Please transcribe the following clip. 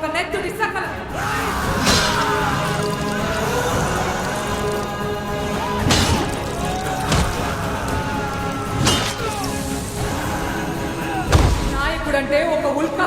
ఒక నెత్తుడి సకల నాయకుడంటే ఒక ఉల్కా